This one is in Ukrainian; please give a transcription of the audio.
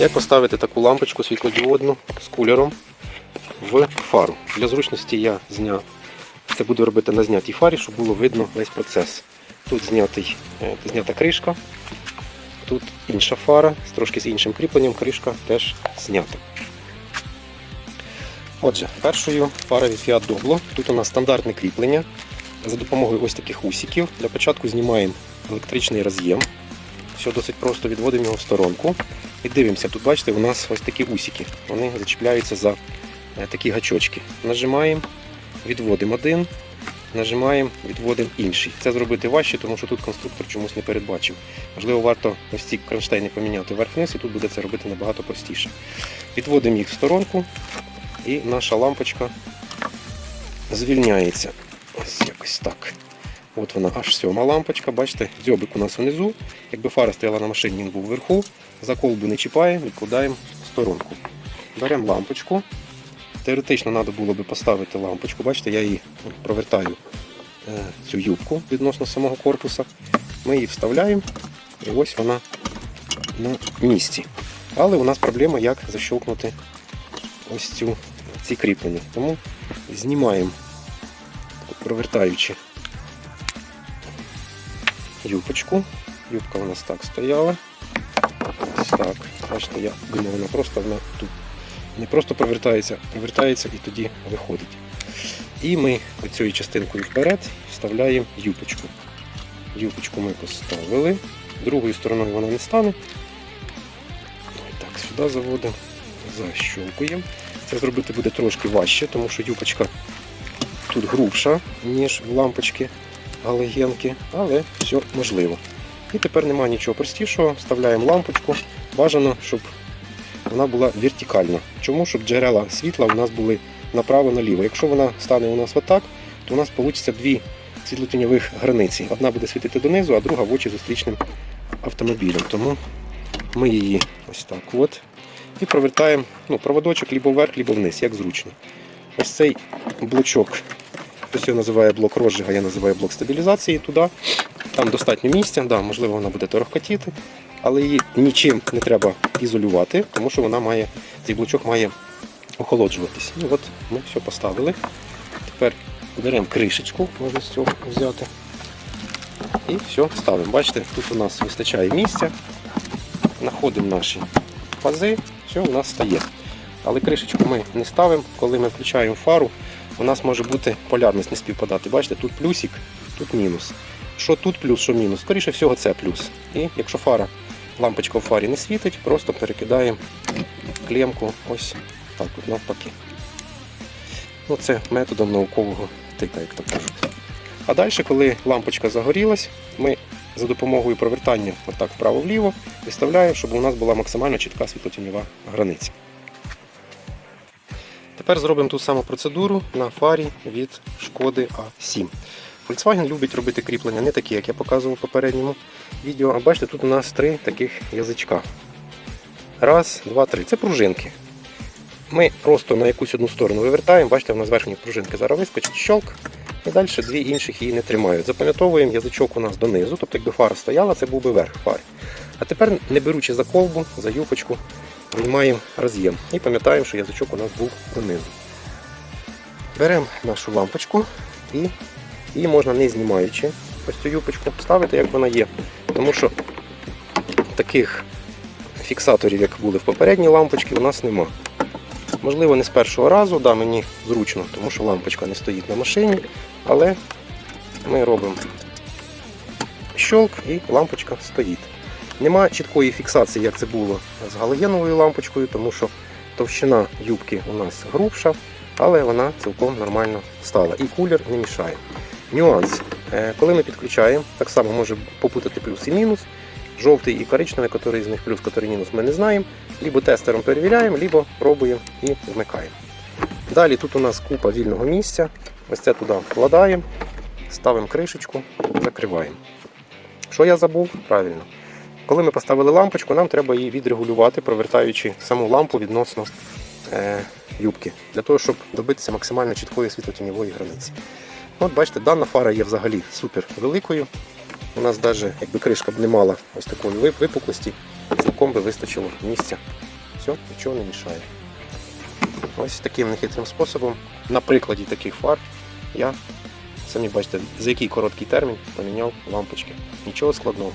Як поставити таку лампочку світлодіодну з кулером в фару? Для зручності я зняв. Це буду робити на знятій фарі, щоб було видно весь процес. Тут знятий, е, знята кришка, тут інша фара, з трошки з іншим кріпленням, кришка теж знята. Отже, першою фара від Fiat Doblo. Тут у нас стандартне кріплення. За допомогою ось таких усиків. Для початку знімаємо електричний роз'єм. Все досить просто відводимо його в сторонку. І дивимося, тут бачите, у нас ось такі усики. Вони зачіпляються за е, такі гачочки. Нажимаємо, відводимо один, нажимаємо, відводимо інший. Це зробити важче, тому що тут конструктор чомусь не передбачив. Можливо, варто ось ці кронштейни поміняти вверх-вниз, і тут буде це робити набагато простіше. Відводимо їх в сторонку, і наша лампочка звільняється. Ось якось так. От вона аж сьома лампочка. Бачите, дзьобик у нас внизу. Якби фара стояла на машині, він був вверху. За колбу не чіпаємо, відкладаємо в сторонку. Беремо лампочку. Теоретично треба було би поставити лампочку. Бачите, я її провертаю е, цю юбку відносно самого корпуса. Ми її вставляємо, і ось вона на місці. Але у нас проблема, як защелкнути ось цю, ці кріплення. Тому знімаємо, провертаючи юбочку. Юбка у нас так стояла. Ось так. Бачите, я думаю, вона просто вона тут не просто провертається, провертається і тоді виходить. І ми оцією частинкою вперед вставляємо юбочку. Юбочку ми поставили. Другою стороною вона не стане. Так, сюди заводимо, защолкуємо. Це зробити буде трошки важче, тому що юбочка тут грубша, ніж в лампочки галогенки, але все можливо. І тепер немає нічого простішого. Вставляємо лампочку. Бажано, щоб вона була вертикальна. Чому? Щоб джерела світла у нас були направо-наліво. Якщо вона стане у нас отак, то у нас вийде дві світлотіньових границі. Одна буде світити донизу, а друга в очі зустрічним автомобілем. Тому ми її ось так от. І провертаємо ну, проводочок лібо вверх, лібо вниз, як зручно. Ось цей блочок, хтось його називає блок розжига, я називаю блок стабілізації туди. Там достатньо місця, да, можливо, вона буде торохкотіти, але її нічим не треба ізолювати, тому що вона має, цей блочок має охолоджуватись. І от ми все поставили. Тепер беремо кришечку, можна з цього взяти. І все ставимо. Бачите, тут у нас вистачає місця. Знаходимо наші пази, все у нас стає. Але кришечку ми не ставимо, коли ми включаємо фару, у нас може бути полярність не співпадати. Бачите, тут плюсик, тут мінус. Що тут плюс, що мінус, скоріше всього це плюс. І якщо фара, лампочка в фарі не світить, просто перекидаємо клемку ось так от навпаки. Ну, це методом наукового тика, як то кажуть. А далі, коли лампочка загорілась, ми за допомогою провертання отак вправо-вліво виставляємо, щоб у нас була максимально чітка світлотіньова границя. Тепер зробимо ту саму процедуру на фарі від шкоди А7. Volkswagen любить робити кріплення не такі, як я показував в попередньому відео. А бачите, тут у нас три таких язичка. Раз, два, три. Це пружинки. Ми просто на якусь одну сторону вивертаємо, бачите, в нас верхні пружинки зараз вискочить, щелк, і далі дві інших її не тримають. Запам'ятовуємо язичок у нас донизу, тобто якби фара стояла, це був би верх фари. А тепер, не беручи за колбу, за юпочку, виймаємо роз'єм і пам'ятаємо, що язичок у нас був донизу. Беремо нашу лампочку і її можна не знімаючи ось цю юпочку, ставити, як вона є. Тому що таких фіксаторів, як були в попередній лампочці, у нас нема. Можливо, не з першого разу, да, мені зручно, тому що лампочка не стоїть на машині, але ми робимо щелк і лампочка стоїть. Нема чіткої фіксації, як це було з галогеновою лампочкою, тому що товщина юбки у нас грубша, але вона цілком нормально стала. І кулер не мішає. Нюанс. Е, Коли ми підключаємо, так само може попутати плюс і мінус. Жовтий і коричневий, який з них плюс, який мінус, ми не знаємо. Либо тестером перевіряємо, либо пробуємо і вмикаємо. Далі тут у нас купа вільного місця. Ось це туди вкладаємо, ставимо кришечку, закриваємо. Що я забув? Правильно. Коли ми поставили лампочку, нам треба її відрегулювати, провертаючи саму лампу відносно е, юбки, для того, щоб добитися максимально чіткої світлотіньової границі. От бачите, дана фара є взагалі супер великою. У нас навіть якби кришка б не мала ось такої випуклості, цілком би вистачило місця все, нічого не мішає. Ось таким нехитрим способом, на прикладі таких фар, я самі бачите, за який короткий термін поміняв лампочки. Нічого складного.